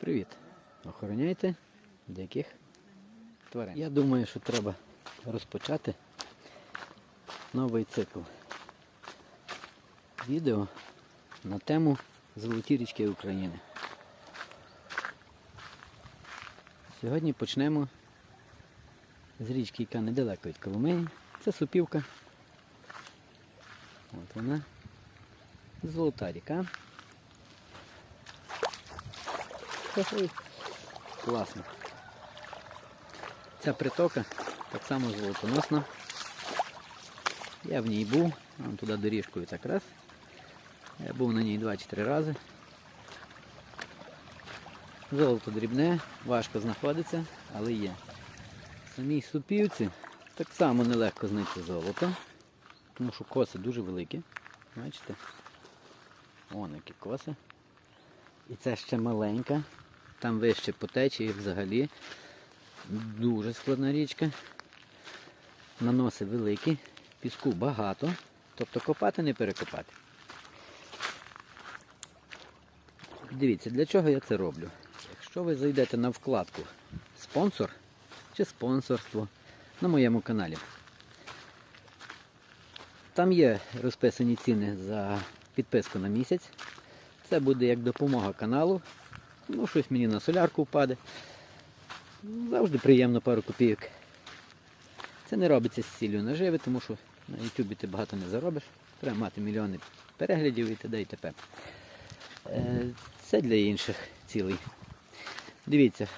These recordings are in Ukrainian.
Привіт! Охороняйте диких тварин. Я думаю, що треба розпочати новий цикл відео на тему Золоті річки України. Сьогодні почнемо з річки, яка недалеко від Коломиї. Це Супівка. От вона. Золота ріка. Класно. Ця притока так само золотоносна. Я в ній був, вон туди доріжкою так раз. Я був на ній 2-4 рази. Золото дрібне, важко знаходиться, але є. В самій супівці так само нелегко знайти золото, тому що коси дуже великі. Бачите? Вон які коси. І це ще маленька. Там вище по течії взагалі. Дуже складна річка. Наноси великі, піску багато. Тобто копати не перекопати. Дивіться, для чого я це роблю. Якщо ви зайдете на вкладку спонсор чи спонсорство на моєму каналі, там є розписані ціни за підписку на місяць. Це буде як допомога каналу. Ну, щось мені на солярку впаде. Завжди приємно пару копійок. Це не робиться з ціллю наживи, тому що на Ютубі ти багато не заробиш. Треба мати мільйони переглядів і т.д. і т.п. Е, Це для інших цілей. Дивіться.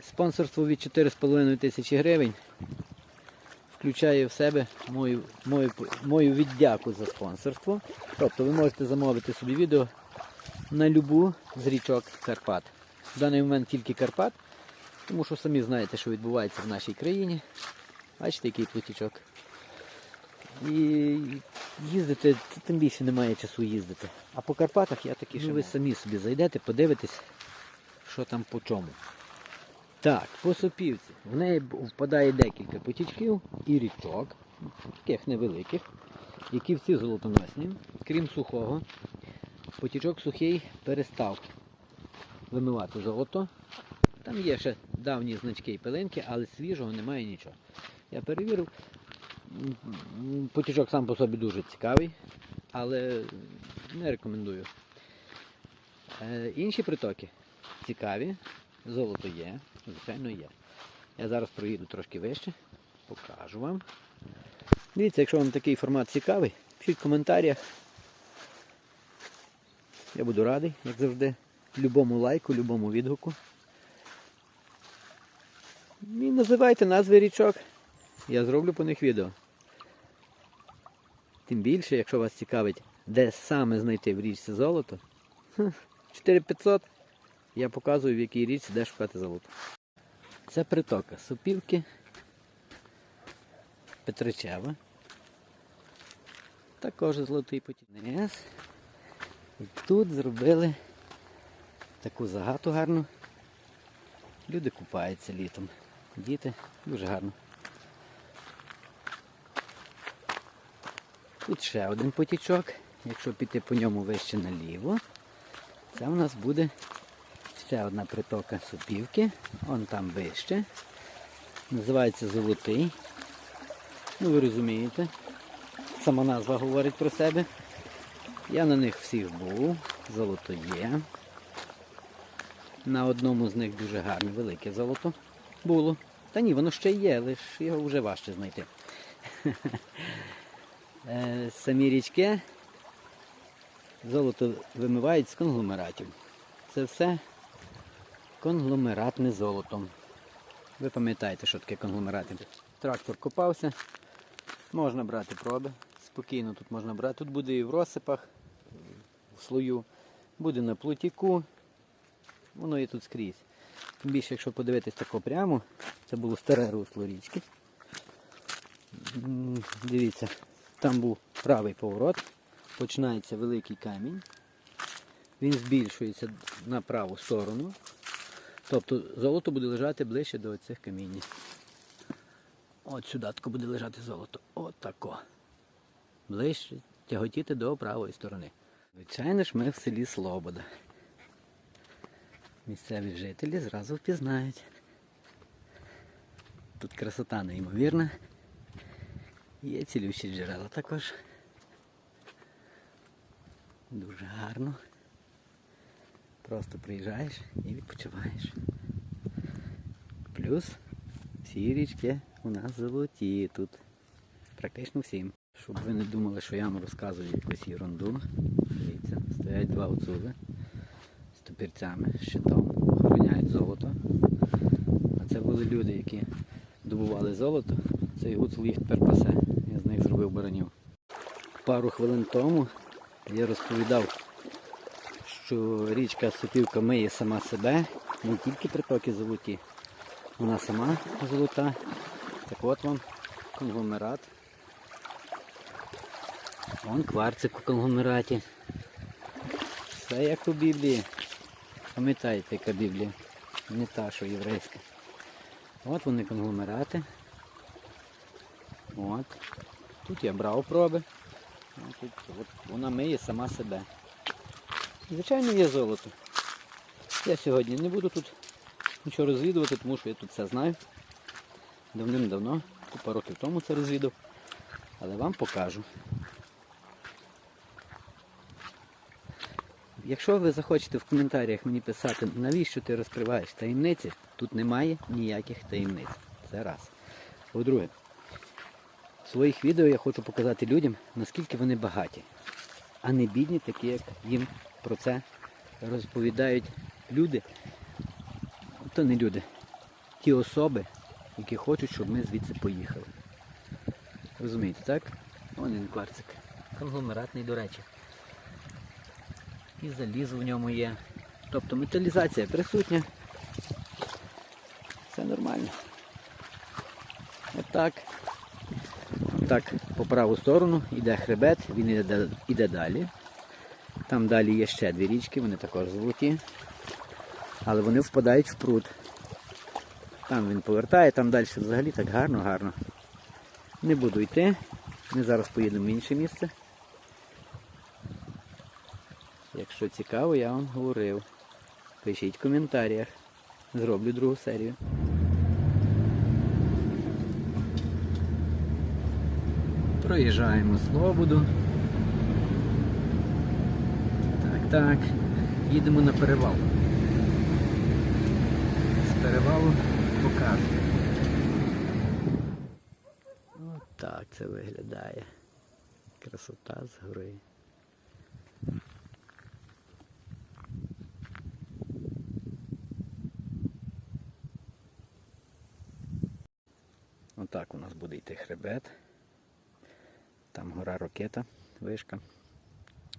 Спонсорство від 4,5 тисячі гривень включає в себе мою, мою, мою віддяку за спонсорство. Тобто ви можете замовити собі відео на любу з річок Карпат. В даний момент тільки Карпат, тому що самі знаєте, що відбувається в нашій країні. Бачите, який плотічок. І їздити, тим більше немає часу їздити. А по Карпатах я такі, що ви самі собі зайдете, подивитесь, що там по чому. Так, по сопівці. В неї впадає декілька потічків і річок, таких невеликих, які всі золотоносні, крім сухого. Потічок сухий перестав вимивати золото. Там є ще давні значки і пилинки, але свіжого немає нічого. Я перевірив. Потічок сам по собі дуже цікавий, але не рекомендую. Е, Інші притоки цікаві, золото є, звичайно є. Я зараз проїду трошки вище, покажу вам. Дивіться, якщо вам такий формат цікавий, пишіть в коментарях. Я буду радий, як завжди, любому лайку, любому відгуку. І називайте назви річок. Я зроблю по них відео. Тим більше, якщо вас цікавить, де саме знайти в річці золото, 4500 я показую, в якій річці де шукати золото. Це притока Супівки, Петричева. Також золотий потінець. І тут зробили таку загату гарну. Люди купаються літом. Діти дуже гарно. Тут ще один потічок. Якщо піти по ньому вище наліво, це у нас буде ще одна притока супівки. Он там вище. Називається Золотий. Ну ви розумієте. Сама назва говорить про себе. Я на них всіх був, золото є. На одному з них дуже гарне велике золото було. Та ні, воно ще є, лише його вже важче знайти. Е, Самі річки золото вимивають з конгломератів. Це все конгломератне золото. Ви пам'ятаєте, що таке конгломерати. Трактор копався, можна брати проби. Спокійно тут можна брати. Тут буде і в розсипах, в слою, буде на плотіку. Воно є тут скрізь. Тим більше, якщо подивитись тако прямо, це було старе русло річки. Дивіться, там був правий поворот, починається великий камінь. Він збільшується на праву сторону. Тобто золото буде лежати ближче до цих камінь. От сюди буде лежати золото. От тако. Ближче тяготіти до правої сторони. Звичайно ж, ми в селі Слобода. Місцеві жителі зразу впізнають. Тут красота неймовірна. Є цілющі джерела також. Дуже гарно. Просто приїжджаєш і відпочиваєш. Плюс всі річки у нас золоті тут. Практично всім. Щоб ви не думали, що я вам розказую якусь ерунду. Дивіться, стоять два гуцули з топірцями, щитом, охороняють золото. А це були люди, які добували золото. Цей гуцул їх тепер пасе. Я з них зробив баранів. Пару хвилин тому я розповідав, що річка Сопівка миє сама себе, не тільки притоки золоті, вона сама золота. Так от вам конгломерат. Вон кварцик у конгломераті. Все як у Біблії. Пам'ятаєте, яка Біблія? Не та, що єврейська. От вони конгломерати. От. Тут я брав проби. Тут, от вона миє сама себе. Звичайно, є золото. Я сьогодні не буду тут нічого розвідувати, тому що я тут все знаю. Давним-давно, купа років тому це розвідав. Але вам покажу. Якщо ви захочете в коментарях мені писати, навіщо ти розкриваєш таємниці, тут немає ніяких таємниць. Це раз. По-друге, в своїх відео я хочу показати людям, наскільки вони багаті, а не бідні, такі як їм про це розповідають люди. То не люди, ті особи, які хочуть, щоб ми звідси поїхали. Розумієте, так? Вон він кварцик. Конгломератний, до речі. І залізо в ньому є. Тобто металізація присутня. Все нормально. Отак. Так, по праву сторону йде хребет, він йде, йде далі. Там далі є ще дві річки, вони також золоті. Але вони впадають в пруд. Там він повертає, там далі взагалі так гарно-гарно. Не буду йти. Ми зараз поїдемо в інше місце. Якщо цікаво, я вам говорив. Пишіть в коментарях. Зроблю другу серію. Проїжджаємо Слободу. Так. Їдемо на перевал. З перевалу покажу. От так це виглядає. Красота з гори. Отак у нас буде йти хребет. Там гора Рокета, вишка.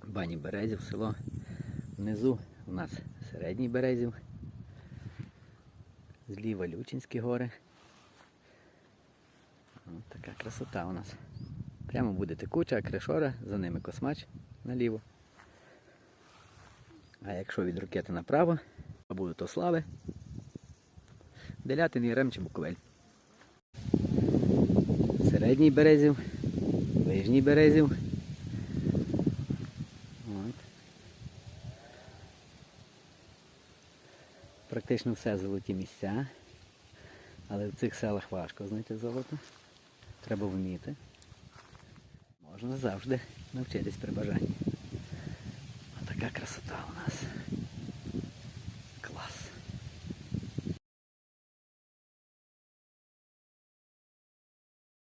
Бані Березів, село. Внизу у нас середній Березів. Зліва Лючинські гори. Ось така красота у нас. Прямо буде текуча, кришора, за ними космач наліво. А якщо від ракети направо, то буде то слави. Делятин, Єрем чи Буковель. Середній березів, ближній березів. От. Практично все золоті місця. Але в цих селах важко знайти золото. Треба вміти. Можна завжди навчитись при бажанні. Отака красота.